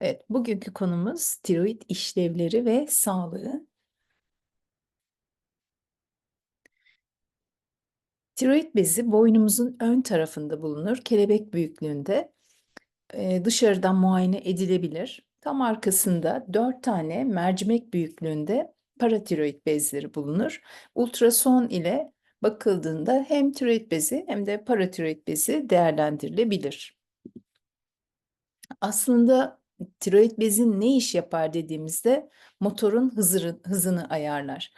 Evet, bugünkü konumuz tiroid işlevleri ve sağlığı. Tiroid bezi boynumuzun ön tarafında bulunur, kelebek büyüklüğünde. Eee, dışarıdan muayene edilebilir. Tam arkasında 4 tane mercimek büyüklüğünde paratiroid bezleri bulunur. Ultrason ile bakıldığında hem tiroid bezi hem de paratiroid bezi değerlendirilebilir. Aslında tiroid bezin ne iş yapar dediğimizde motorun hızını, hızını ayarlar.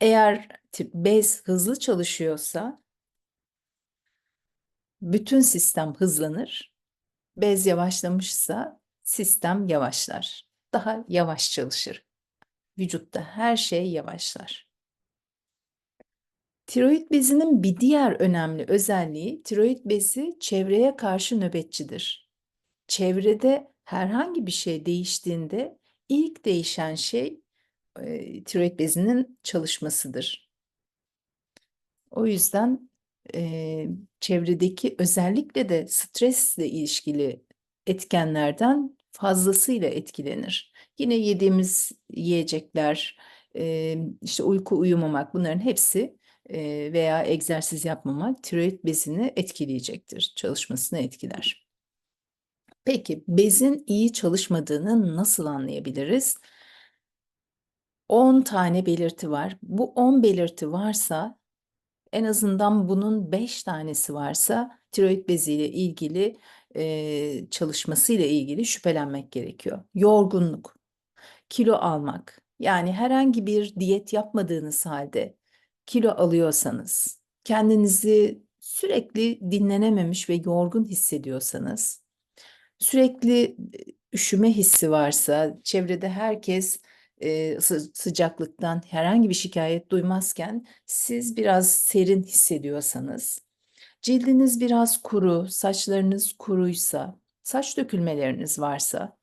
Eğer bez hızlı çalışıyorsa bütün sistem hızlanır. Bez yavaşlamışsa sistem yavaşlar. Daha yavaş çalışır. Vücutta her şey yavaşlar. Tiroid bezinin bir diğer önemli özelliği tiroid bezi çevreye karşı nöbetçidir. Çevrede herhangi bir şey değiştiğinde ilk değişen şey e, tiroid bezinin çalışmasıdır. O yüzden e, çevredeki özellikle de stresle ilişkili etkenlerden fazlasıyla etkilenir. Yine yediğimiz yiyecekler, e, işte uyku uyumamak bunların hepsi e, veya egzersiz yapmamak tiroid bezini etkileyecektir, çalışmasını etkiler. Peki bezin iyi çalışmadığını nasıl anlayabiliriz? 10 tane belirti var. Bu 10 belirti varsa en azından bunun 5 tanesi varsa tiroid beziyle ilgili e, çalışmasıyla ilgili şüphelenmek gerekiyor. Yorgunluk, kilo almak, yani herhangi bir diyet yapmadığınız halde kilo alıyorsanız, kendinizi sürekli dinlenememiş ve yorgun hissediyorsanız, sürekli üşüme hissi varsa, çevrede herkes e, sı- sıcaklıktan herhangi bir şikayet duymazken siz biraz serin hissediyorsanız, cildiniz biraz kuru, saçlarınız kuruysa, saç dökülmeleriniz varsa,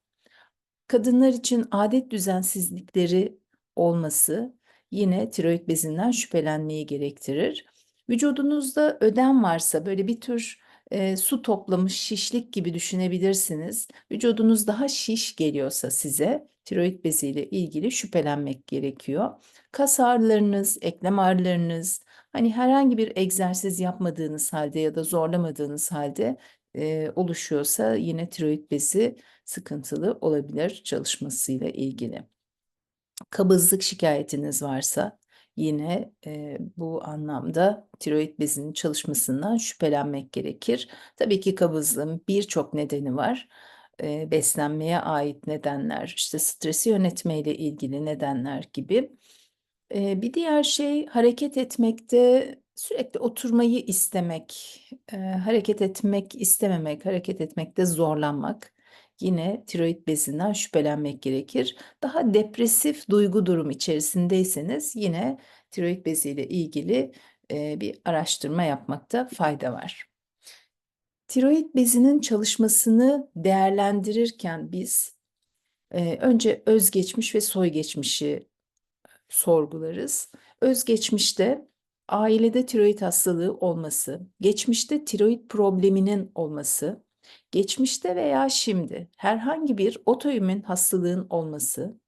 kadınlar için adet düzensizlikleri olması yine tiroid bezinden şüphelenmeyi gerektirir. Vücudunuzda ödem varsa böyle bir tür e, su toplamış şişlik gibi düşünebilirsiniz. Vücudunuz daha şiş geliyorsa size tiroid beziyle ilgili şüphelenmek gerekiyor. Kas ağrılarınız, eklem ağrılarınız, hani herhangi bir egzersiz yapmadığınız halde ya da zorlamadığınız halde e, oluşuyorsa yine tiroid bezi sıkıntılı olabilir çalışmasıyla ilgili. Kabızlık şikayetiniz varsa yine e, bu anlamda tiroid bezinin çalışmasından şüphelenmek gerekir. Tabii ki kabızlığın birçok nedeni var. E, beslenmeye ait nedenler, işte stresi yönetmeyle ilgili nedenler gibi. E, bir diğer şey hareket etmekte sürekli oturmayı istemek, e, hareket etmek istememek, hareket etmekte zorlanmak. Yine tiroid bezinden şüphelenmek gerekir. Daha depresif duygu durum içerisindeyseniz yine tiroid beziyle ilgili e, bir araştırma yapmakta fayda var. Tiroid bezinin çalışmasını değerlendirirken biz e, önce özgeçmiş ve soygeçmişi sorgularız. Özgeçmişte ailede tiroid hastalığı olması, geçmişte tiroid probleminin olması, geçmişte veya şimdi herhangi bir otoimmün hastalığın olması,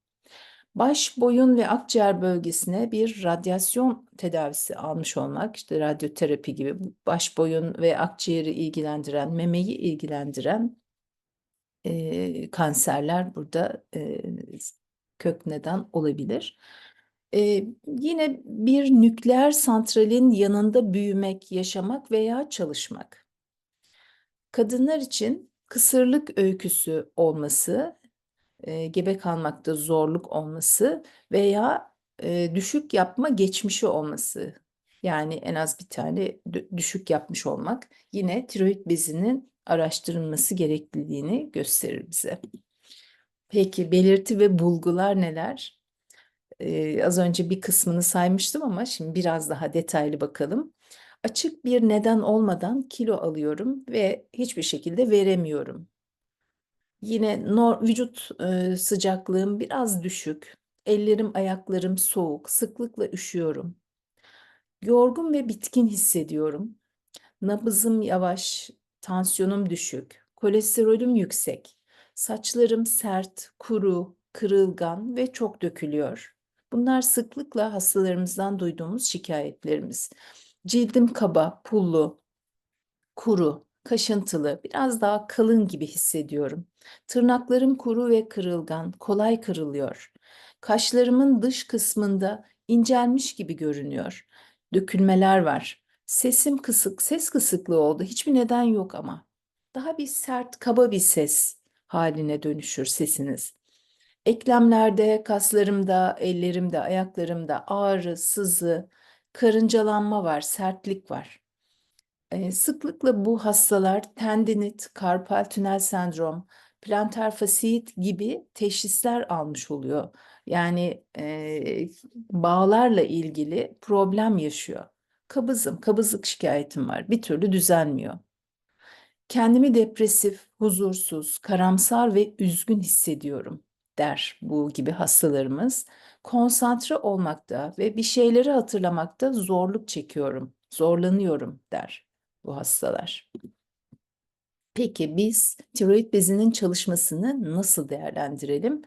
baş, boyun ve akciğer bölgesine bir radyasyon tedavisi almış olmak, işte radyoterapi gibi baş, boyun ve akciğeri ilgilendiren, memeyi ilgilendiren e, kanserler burada e, kök neden olabilir. E, yine bir nükleer santralin yanında büyümek, yaşamak veya çalışmak. Kadınlar için kısırlık öyküsü olması, e, gebe kalmakta zorluk olması veya e, düşük yapma geçmişi olması. Yani en az bir tane dü- düşük yapmış olmak yine tiroid bezinin araştırılması gerekliliğini gösterir bize. Peki belirti ve bulgular neler? Ee, az önce bir kısmını saymıştım ama şimdi biraz daha detaylı bakalım. Açık bir neden olmadan kilo alıyorum ve hiçbir şekilde veremiyorum. Yine nor vücut e, sıcaklığım biraz düşük. Ellerim, ayaklarım soğuk, sıklıkla üşüyorum. Yorgun ve bitkin hissediyorum. Nabızım yavaş, tansiyonum düşük, kolesterolüm yüksek. Saçlarım sert, kuru, kırılgan ve çok dökülüyor. Bunlar sıklıkla hastalarımızdan duyduğumuz şikayetlerimiz. Cildim kaba, pullu, kuru, kaşıntılı, biraz daha kalın gibi hissediyorum. Tırnaklarım kuru ve kırılgan, kolay kırılıyor. Kaşlarımın dış kısmında incelmiş gibi görünüyor. Dökülmeler var. Sesim kısık, ses kısıklığı oldu. Hiçbir neden yok ama. Daha bir sert, kaba bir ses haline dönüşür sesiniz. Eklemlerde, kaslarımda, ellerimde, ayaklarımda ağrı, sızı, karıncalanma var, sertlik var. Eee, sıklıkla bu hastalar tendinit, karpal tünel sendrom, plantar fasiyit gibi teşhisler almış oluyor. Yani eee, bağlarla ilgili problem yaşıyor. Kabızım, kabızlık şikayetim var. Bir türlü düzelmiyor. Kendimi depresif, huzursuz, karamsar ve üzgün hissediyorum der bu gibi hastalarımız. Konsantre olmakta ve bir şeyleri hatırlamakta zorluk çekiyorum, zorlanıyorum der bu hastalar. Peki biz tiroid bezinin çalışmasını nasıl değerlendirelim?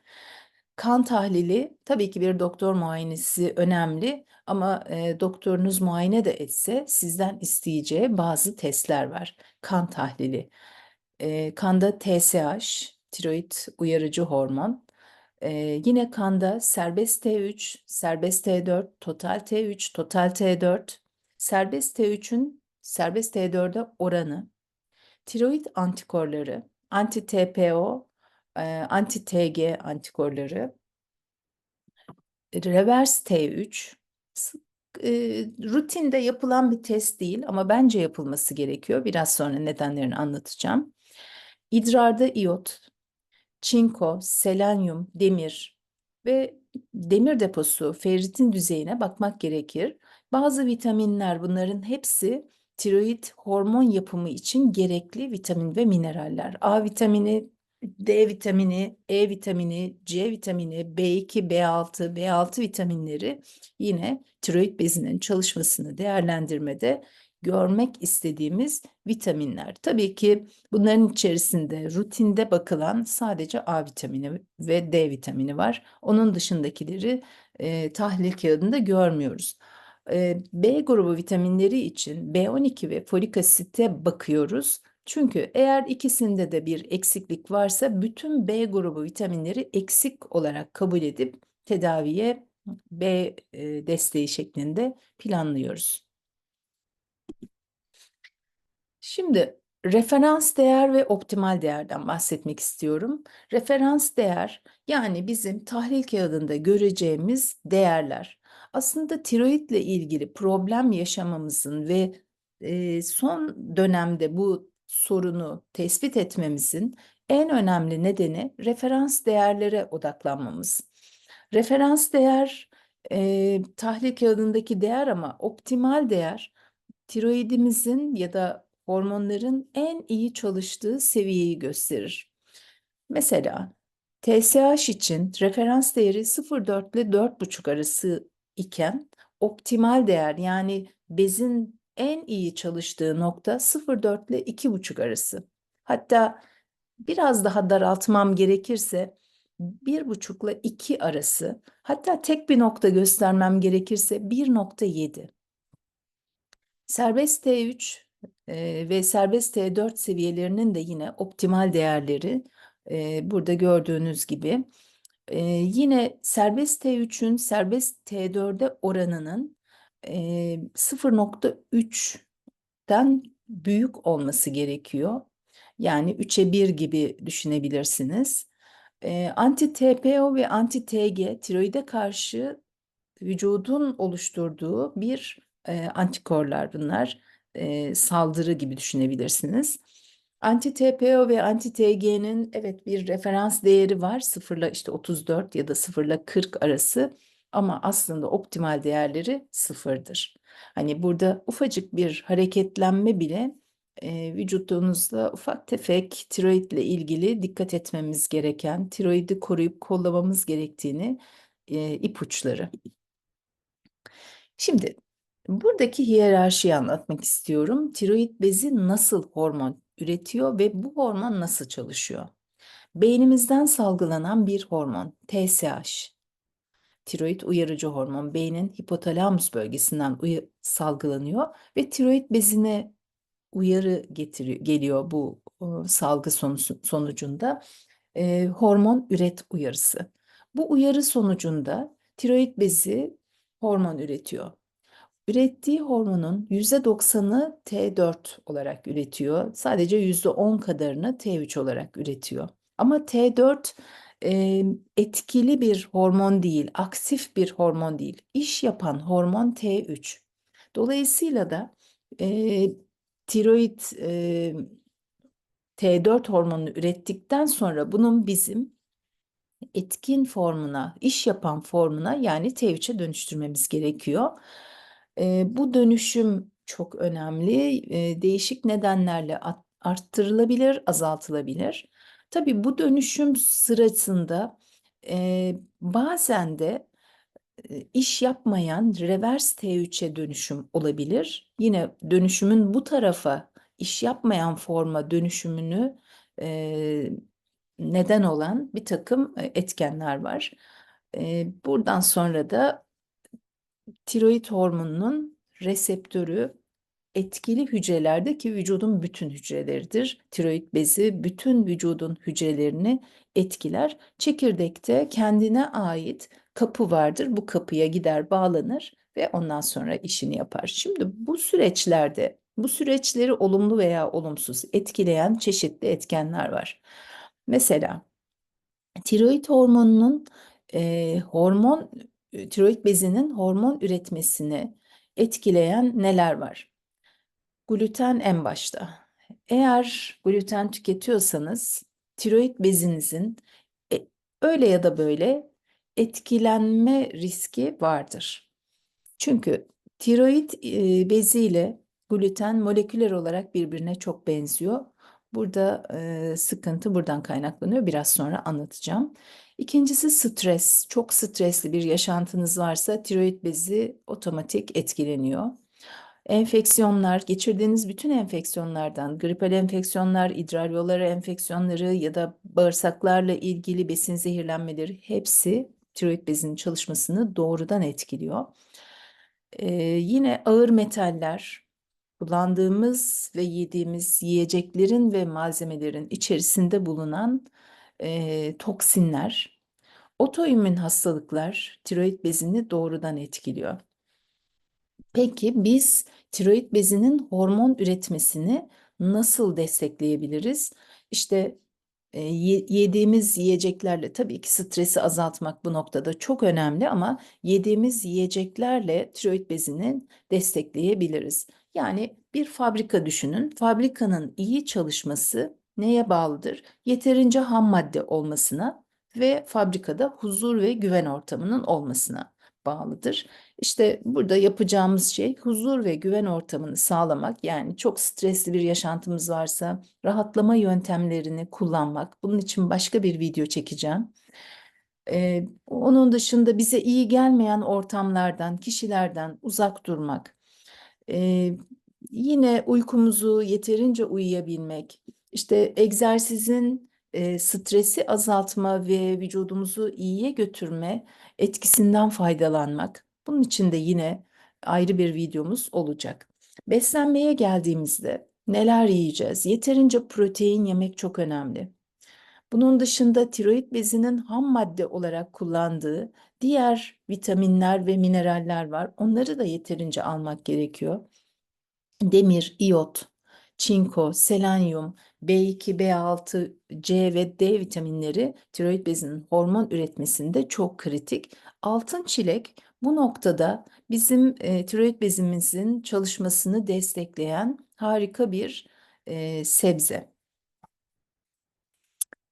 Kan tahlili tabii ki bir doktor muayenesi önemli ama e, doktorunuz muayene de etse sizden isteyeceği bazı testler var. Kan tahlili, e, kanda TSH, tiroid uyarıcı hormon, e, yine kanda serbest T3, serbest T4, total T3, total T4, serbest T3'ün serbest T4'e oranı, tiroid antikorları, anti-TPO, e, anti-TG antikorları, reverse T3, sık- e, rutinde yapılan bir test değil ama bence yapılması gerekiyor. Biraz sonra nedenlerini anlatacağım. İdrarda iot, çinko, selenyum, demir ve demir deposu, ferritin düzeyine bakmak gerekir. Bazı vitaminler bunların hepsi tiroid hormon yapımı için gerekli vitamin ve mineraller. A vitamini, D vitamini, E vitamini, C vitamini, B2, B6, B6 vitaminleri yine tiroid bezinin çalışmasını değerlendirmede görmek istediğimiz vitaminler. Tabii ki bunların içerisinde rutinde bakılan sadece A vitamini ve D vitamini var. Onun dışındakileri e, tahlil kağıdında görmüyoruz. E, B grubu vitaminleri için B12 ve folik asite bakıyoruz. Çünkü eğer ikisinde de bir eksiklik varsa bütün B grubu vitaminleri eksik olarak kabul edip tedaviye B e, desteği şeklinde planlıyoruz. Şimdi referans değer ve optimal değerden bahsetmek istiyorum. Referans değer yani bizim tahlil kağıdında göreceğimiz değerler. Aslında tiroidle ilgili problem yaşamamızın ve e, son dönemde bu sorunu tespit etmemizin en önemli nedeni referans değerlere odaklanmamız. Referans değer e, tahlil kağıdındaki değer ama optimal değer tiroidimizin ya da hormonların en iyi çalıştığı seviyeyi gösterir. Mesela TSH için referans değeri 0,4 ile 4,5 arası iken optimal değer yani bezin en iyi çalıştığı nokta 0,4 ile 2,5 arası. Hatta biraz daha daraltmam gerekirse 1,5 ile 2 arası hatta tek bir nokta göstermem gerekirse 1,7. Serbest T3 e, ve serbest T4 seviyelerinin de yine optimal değerleri e, burada gördüğünüz gibi. E, yine serbest T3'ün serbest T4'e oranının e, 0.3'ten büyük olması gerekiyor. Yani 3'e 1 gibi düşünebilirsiniz. E, anti-TPO ve anti-TG tiroide karşı vücudun oluşturduğu bir e, antikorlar bunlar. E, saldırı gibi düşünebilirsiniz. Anti-TPO ve anti-TG'nin evet bir referans değeri var. 0 ile işte 34 ya da 0 ile 40 arası ama aslında optimal değerleri sıfırdır. Hani burada ufacık bir hareketlenme bile e, vücudunuzda ufak tefek tiroidle ilgili dikkat etmemiz gereken, tiroidi koruyup kollamamız gerektiğini e, ipuçları. Şimdi buradaki hiyerarşiyi anlatmak istiyorum. Tiroid bezi nasıl hormon üretiyor ve bu hormon nasıl çalışıyor? Beynimizden salgılanan bir hormon, TSH. Tiroid uyarıcı hormon beynin hipotalamus bölgesinden salgılanıyor ve tiroid bezine uyarı getiriyor, geliyor bu salgı sonucu, sonucunda e, hormon üret uyarısı. Bu uyarı sonucunda tiroid bezi hormon üretiyor. Ürettiği hormonun %90'ı T4 olarak üretiyor. Sadece %10 kadarını T3 olarak üretiyor. Ama T4 e, etkili bir hormon değil, aktif bir hormon değil. İş yapan hormon T3. Dolayısıyla da e, tiroid e, T4 hormonunu ürettikten sonra bunun bizim etkin formuna, iş yapan formuna yani T3'e dönüştürmemiz gerekiyor. E, bu dönüşüm çok önemli. E, değişik nedenlerle at- arttırılabilir, azaltılabilir. Tabii bu dönüşüm sırasında e, bazen de iş yapmayan revers T3'e dönüşüm olabilir. Yine dönüşümün bu tarafa iş yapmayan forma dönüşümünü e, neden olan bir takım e, etkenler var. E, buradan sonra da tiroid hormonunun reseptörü etkili hücrelerde ki vücudun bütün hücreleridir. Tiroid bezi bütün vücudun hücrelerini etkiler. Çekirdekte kendine ait kapı vardır. Bu kapıya gider, bağlanır ve ondan sonra işini yapar. Şimdi bu süreçlerde bu süreçleri olumlu veya olumsuz etkileyen çeşitli etkenler var. Mesela tiroid hormonunun e, hormon tiroid bezinin hormon üretmesini etkileyen neler var? Gluten en başta. Eğer gluten tüketiyorsanız tiroid bezinizin e, öyle ya da böyle etkilenme riski vardır. Çünkü tiroid e, beziyle gluten moleküler olarak birbirine çok benziyor. Burada e, sıkıntı buradan kaynaklanıyor. Biraz sonra anlatacağım. İkincisi stres. Çok stresli bir yaşantınız varsa tiroid bezi otomatik etkileniyor. Enfeksiyonlar, geçirdiğiniz bütün enfeksiyonlardan, gripal enfeksiyonlar, idrar yolları enfeksiyonları ya da bağırsaklarla ilgili besin zehirlenmeleri hepsi tiroid bezinin çalışmasını doğrudan etkiliyor. Ee, yine ağır metaller, kullandığımız ve yediğimiz yiyeceklerin ve malzemelerin içerisinde bulunan e, toksinler, otoimmün hastalıklar tiroid bezini doğrudan etkiliyor. Peki biz tiroid bezinin hormon üretmesini nasıl destekleyebiliriz? İşte e, yediğimiz yiyeceklerle tabii ki stresi azaltmak bu noktada çok önemli ama yediğimiz yiyeceklerle tiroid bezini destekleyebiliriz. Yani bir fabrika düşünün. Fabrikanın iyi çalışması neye bağlıdır? Yeterince ham madde olmasına ve fabrikada huzur ve güven ortamının olmasına bağlıdır. İşte burada yapacağımız şey huzur ve güven ortamını sağlamak. Yani çok stresli bir yaşantımız varsa rahatlama yöntemlerini kullanmak. Bunun için başka bir video çekeceğim. Ee, onun dışında bize iyi gelmeyen ortamlardan, kişilerden uzak durmak. Yine uykumuzu yeterince uyuyabilmek. İşte egzersizin e, stresi azaltma ve vücudumuzu iyiye götürme etkisinden faydalanmak. Bunun için de yine ayrı bir videomuz olacak. Beslenmeye geldiğimizde neler yiyeceğiz? Yeterince protein yemek çok önemli. Bunun dışında tiroid bezinin ham madde olarak kullandığı diğer vitaminler ve mineraller var. Onları da yeterince almak gerekiyor. Demir, iyot, çinko, selenyum, B2, B6, C ve D vitaminleri tiroid bezinin hormon üretmesinde çok kritik. Altın çilek bu noktada bizim e, tiroid bezimizin çalışmasını destekleyen harika bir e, sebze.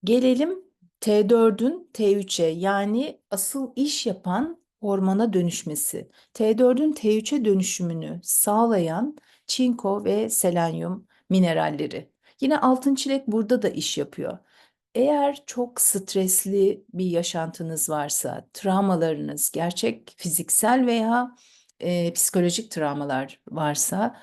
Gelelim T4'ün T3'e yani asıl iş yapan hormona dönüşmesi. T4'ün T3'e dönüşümünü sağlayan çinko ve selenyum mineralleri. Yine altın çilek burada da iş yapıyor. Eğer çok stresli bir yaşantınız varsa, travmalarınız, gerçek fiziksel veya e, psikolojik travmalar varsa,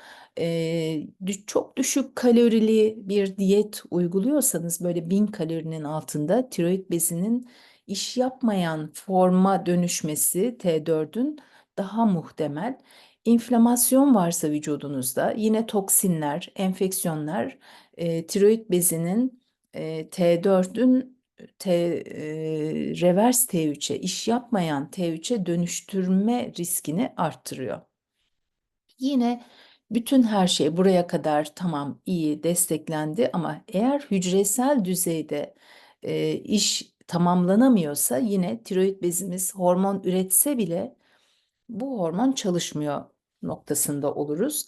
Çok düşük kalorili bir diyet uyguluyorsanız, böyle 1000 kalorinin altında tiroid bezinin iş yapmayan forma dönüşmesi T4'ün daha muhtemel. İnflamasyon varsa vücudunuzda yine toksinler, enfeksiyonlar, eee, tiroid bezinin, eee, T4'ün T eee, revers T3'e, iş yapmayan T3'e dönüştürme riskini arttırıyor. Yine bütün her şey buraya kadar tamam, iyi, desteklendi ama eğer hücresel düzeyde, eee, iş tamamlanamıyorsa yine tiroid bezimiz hormon üretse bile bu hormon çalışmıyor noktasında oluruz.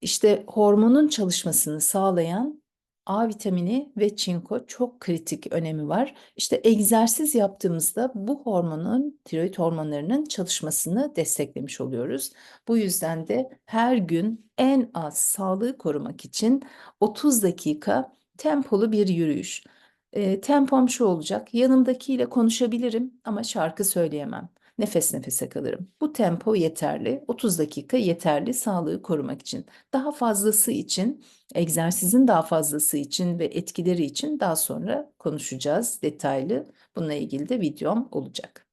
İşte hormonun çalışmasını sağlayan A vitamini ve çinko çok kritik önemi var. İşte egzersiz yaptığımızda bu hormonun, tiroid hormonlarının çalışmasını desteklemiş oluyoruz. Bu yüzden de her gün en az sağlığı korumak için 30 dakika tempolu bir yürüyüş. Eee, tempom şu olacak, yanımdakiyle konuşabilirim ama şarkı söyleyemem. Nefes nefese kalırım. Bu tempo yeterli, 30 dakika yeterli sağlığı korumak için. Daha fazlası için, egzersizin daha fazlası için ve etkileri için daha sonra konuşacağız detaylı. Bununla ilgili de videom olacak.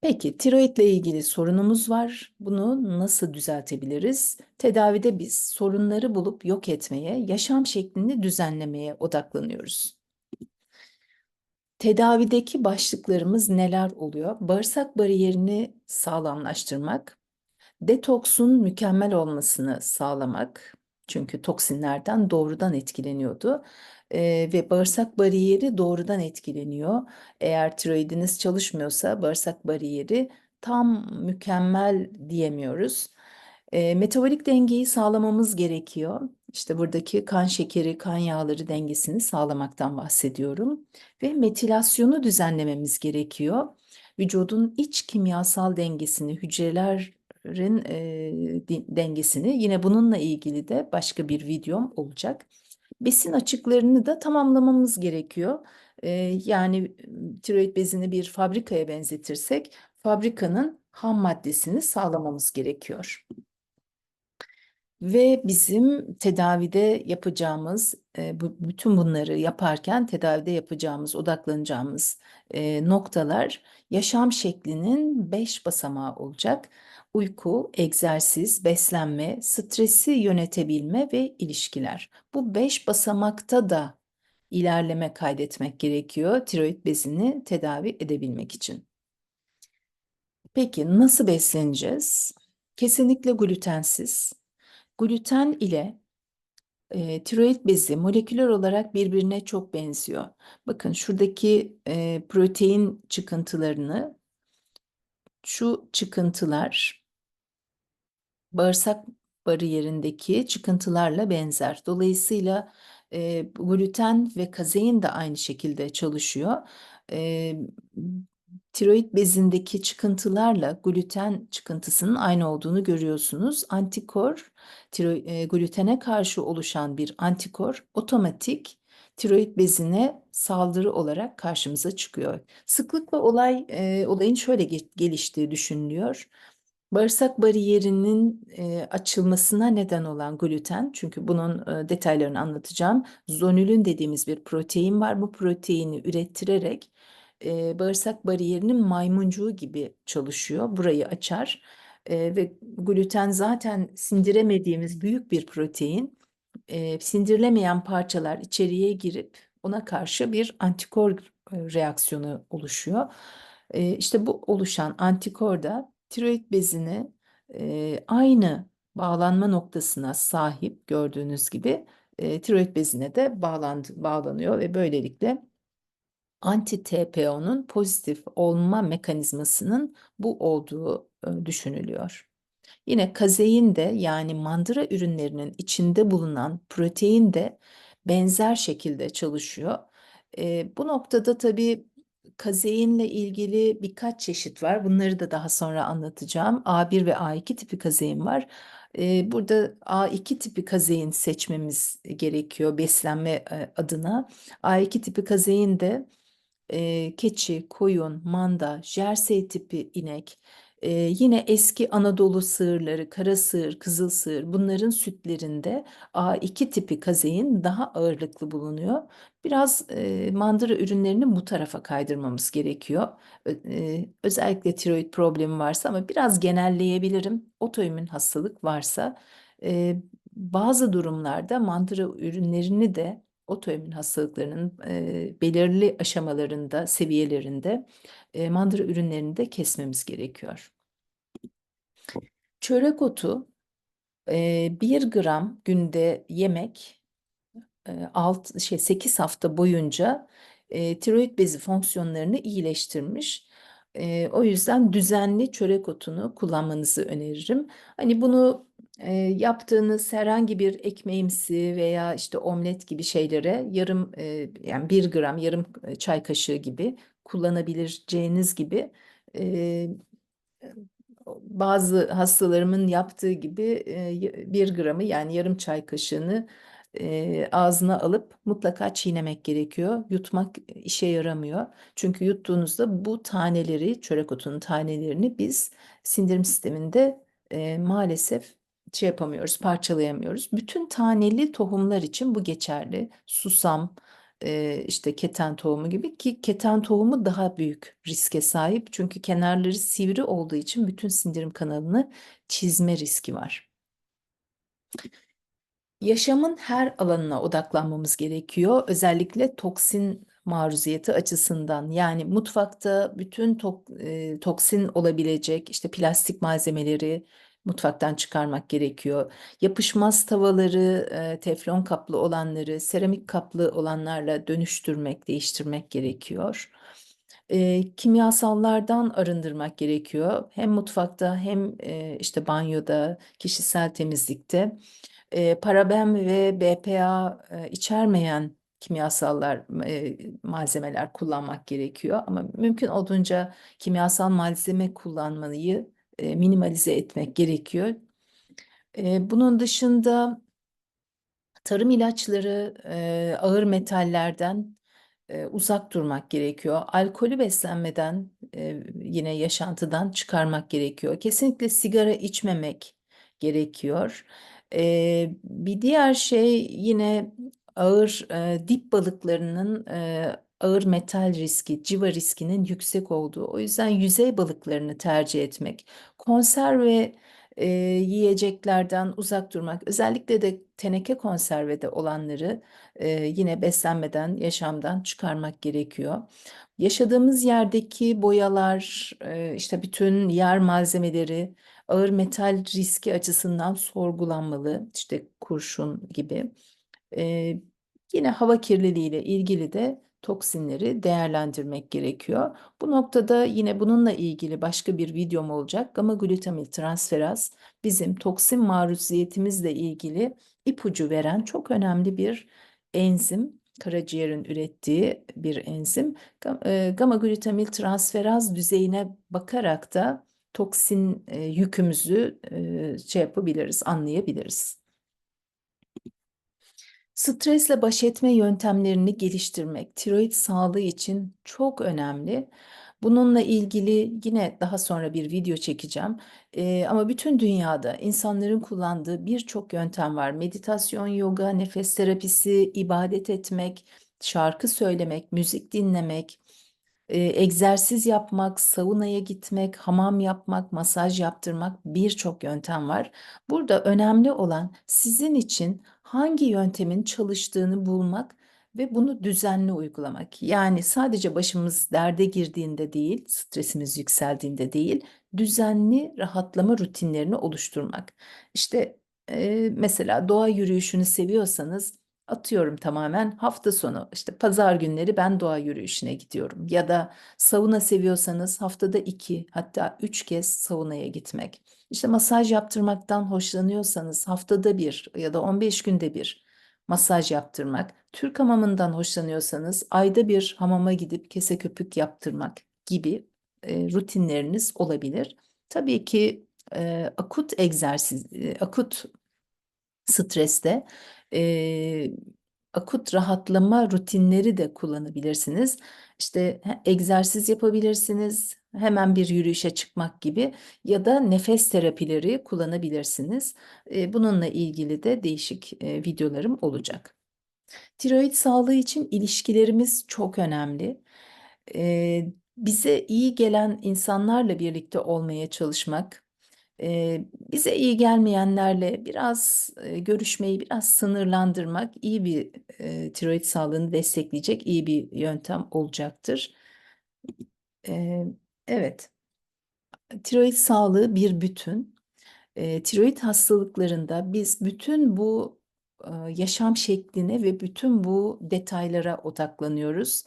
Peki, tiroidle ilgili sorunumuz var. Bunu nasıl düzeltebiliriz? Tedavide biz sorunları bulup yok etmeye, yaşam şeklini düzenlemeye odaklanıyoruz. Tedavideki başlıklarımız neler oluyor? Bağırsak bariyerini sağlamlaştırmak, detoksun mükemmel olmasını sağlamak, çünkü toksinlerden doğrudan etkileniyordu eee, ve bağırsak bariyeri doğrudan etkileniyor. Eğer tiroidiniz çalışmıyorsa bağırsak bariyeri tam mükemmel diyemiyoruz. Eee, metabolik dengeyi sağlamamız gerekiyor. İşte buradaki kan şekeri, kan yağları dengesini sağlamaktan bahsediyorum ve metilasyonu düzenlememiz gerekiyor. Vücudun iç kimyasal dengesini, hücrelerin eee, dengesini yine bununla ilgili de başka bir videom olacak. Besin açıklarını da tamamlamamız gerekiyor. Eee, yani tiroid bezini bir fabrikaya benzetirsek fabrikanın ham maddesini sağlamamız gerekiyor. Ve bizim tedavide yapacağımız, eee, bu bütün bunları yaparken tedavide yapacağımız, odaklanacağımız, eee, noktalar yaşam şeklinin 5 basamağı olacak. Uyku, egzersiz, beslenme, stresi yönetebilme ve ilişkiler. Bu 5 basamakta da ilerleme kaydetmek gerekiyor tiroid bezini tedavi edebilmek için. Peki nasıl besleneceğiz? Kesinlikle glutensiz. Gluten ile eee, tiroid bezi moleküler olarak birbirine çok benziyor. Bakın şuradaki eee, protein çıkıntılarını, şu çıkıntılar bağırsak bariyerindeki çıkıntılarla benzer. Dolayısıyla eee, gluten ve kazein de aynı şekilde çalışıyor. Eee, tiroid bezindeki çıkıntılarla gluten çıkıntısının aynı olduğunu görüyorsunuz. Antikor, tiro, e, glutene karşı oluşan bir antikor otomatik tiroid bezine saldırı olarak karşımıza çıkıyor. Sıklıkla olay e, olayın şöyle ge geliştiği düşünülüyor. Bağırsak bariyerinin e, açılmasına neden olan gluten, çünkü bunun e, detaylarını anlatacağım. Zonulin dediğimiz bir protein var. Bu proteini ürettirerek e, bağırsak bariyerinin maymuncuğu gibi çalışıyor. Burayı açar e, ve gluten zaten sindiremediğimiz büyük bir protein. E, sindirilemeyen parçalar içeriye girip ona karşı bir antikor reaksiyonu oluşuyor. E, işte bu oluşan antikor da tiroid bezini e, aynı bağlanma noktasına sahip gördüğünüz gibi e, tiroid bezine de bağlandı, bağlanıyor ve böylelikle anti-TPO'nun pozitif olma mekanizmasının bu olduğu e, düşünülüyor. Yine kazein de yani mandıra ürünlerinin içinde bulunan protein de benzer şekilde çalışıyor. E, bu noktada tabii kazeinle ilgili birkaç çeşit var. Bunları da daha sonra anlatacağım. A1 ve A2 tipi kazein var. E, burada A2 tipi kazein seçmemiz gerekiyor beslenme e, adına. A2 tipi kazein de e, keçi, koyun, manda, jersey tipi inek, Ee, yine eski Anadolu sığırları, kara sığır, kızıl sığır bunların sütlerinde A2 tipi kazein daha ağırlıklı bulunuyor. Biraz e, mandıra ürünlerini bu tarafa kaydırmamız gerekiyor. E, özellikle tiroid problemi varsa ama biraz genelleyebilirim. Otoimmün hastalık varsa e, bazı durumlarda mandıra ürünlerini de otoimmün hastalıklarının e, belirli aşamalarında, seviyelerinde e, mandıra ürünlerini de kesmemiz gerekiyor. Çörek otu e, 1 gram günde yemek e, alt şey 8 hafta boyunca e, tiroid bezi fonksiyonlarını iyileştirmiş. E, o yüzden düzenli çörek otunu kullanmanızı öneririm. Hani bunu e, yaptığınız herhangi bir ekmeğimsi veya işte omlet gibi şeylere yarım e, yani 1 gram yarım çay kaşığı gibi kullanabileceğiniz gibi e, bazı hastalarımın yaptığı gibi e, bir gramı yani yarım çay kaşığını e, ağzına alıp mutlaka çiğnemek gerekiyor. Yutmak işe yaramıyor. Çünkü yuttuğunuzda bu taneleri, çörek otunun tanelerini biz sindirim sisteminde e, maalesef şey yapamıyoruz, parçalayamıyoruz. Bütün taneli tohumlar için bu geçerli. Susam, işte keten tohumu gibi ki keten tohumu daha büyük riske sahip. Çünkü kenarları sivri olduğu için bütün sindirim kanalını çizme riski var. Yaşamın her alanına odaklanmamız gerekiyor. Özellikle toksin maruziyeti açısından. Yani mutfakta bütün tok, e, toksin olabilecek işte plastik malzemeleri mutfaktan çıkarmak gerekiyor. Yapışmaz tavaları, teflon kaplı olanları, seramik kaplı olanlarla dönüştürmek, değiştirmek gerekiyor. Kimyasallardan arındırmak gerekiyor. Hem mutfakta hem işte banyoda, kişisel temizlikte paraben ve BPA içermeyen kimyasallar, malzemeler kullanmak gerekiyor. Ama mümkün olduğunca kimyasal malzeme kullanmayı e, minimalize etmek gerekiyor. E, bunun dışında tarım ilaçları, e, ağır metallerden uzak durmak gerekiyor. Alkolü beslenmeden, yine yaşantıdan çıkarmak gerekiyor. Kesinlikle sigara içmemek gerekiyor. Bir diğer şey yine ağır dip balıklarının ağır metal riski, civa riskinin yüksek olduğu. O yüzden yüzey balıklarını tercih etmek, konserve e, yiyeceklerden uzak durmak, özellikle de teneke konservede olanları e, yine beslenmeden, yaşamdan çıkarmak gerekiyor. Yaşadığımız yerdeki boyalar, e, işte bütün yer malzemeleri ağır metal riski açısından sorgulanmalı. İşte kurşun gibi. E, yine hava kirliliği ile ilgili de toksinleri değerlendirmek gerekiyor. Bu noktada yine bununla ilgili başka bir videom olacak. Gamma glutamil transferaz bizim toksin maruziyetimizle ilgili ipucu veren çok önemli bir enzim. Karaciğerin ürettiği bir enzim. Gamma glutamil transferaz düzeyine bakarak da toksin yükümüzü şey yapabiliriz, anlayabiliriz. Stresle baş etme yöntemlerini geliştirmek tiroid sağlığı için çok önemli. Bununla ilgili yine daha sonra bir video çekeceğim. Ee, ama bütün dünyada insanların kullandığı birçok yöntem var. Meditasyon, yoga, nefes terapisi, ibadet etmek, şarkı söylemek, müzik dinlemek, e, egzersiz yapmak, saunaya gitmek, hamam yapmak, masaj yaptırmak birçok yöntem var. Burada önemli olan sizin için hangi yöntemin çalıştığını bulmak ve bunu düzenli uygulamak. Yani sadece başımız derde girdiğinde değil, stresimiz yükseldiğinde değil, düzenli rahatlama rutinlerini oluşturmak. İşte e, mesela doğa yürüyüşünü seviyorsanız atıyorum tamamen hafta sonu işte pazar günleri ben doğa yürüyüşüne gidiyorum ya da sauna seviyorsanız haftada iki hatta üç kez saunaya gitmek. İşte masaj yaptırmaktan hoşlanıyorsanız haftada bir ya da 15 günde bir masaj yaptırmak. Türk hamamından hoşlanıyorsanız ayda bir hamama gidip kese köpük yaptırmak gibi e, rutinleriniz olabilir. Tabii ki e, akut egzersiz, e, akut streste e, akut rahatlama rutinleri de kullanabilirsiniz. İşte egzersiz yapabilirsiniz, hemen bir yürüyüşe çıkmak gibi ya da nefes terapileri kullanabilirsiniz. Bununla ilgili de değişik, videolarım olacak. Tiroid sağlığı için ilişkilerimiz çok önemli. Bize iyi gelen insanlarla birlikte olmaya çalışmak, bize iyi gelmeyenlerle biraz, görüşmeyi biraz sınırlandırmak iyi bir, tiroid sağlığını destekleyecek iyi bir yöntem olacaktır. Evet. Tiroid sağlığı bir bütün. Tiroid hastalıklarında biz bütün bu, yaşam şekline ve bütün bu detaylara odaklanıyoruz.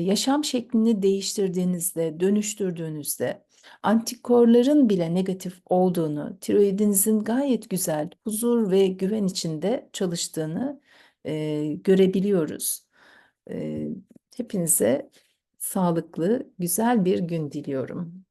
Yaşam şeklini değiştirdiğinizde, dönüştürdüğünüzde antikorların bile negatif olduğunu, tiroidinizin gayet güzel, huzur ve güven içinde çalıştığını, eee, görebiliyoruz. Eee, hepinize sağlıklı, güzel bir gün diliyorum.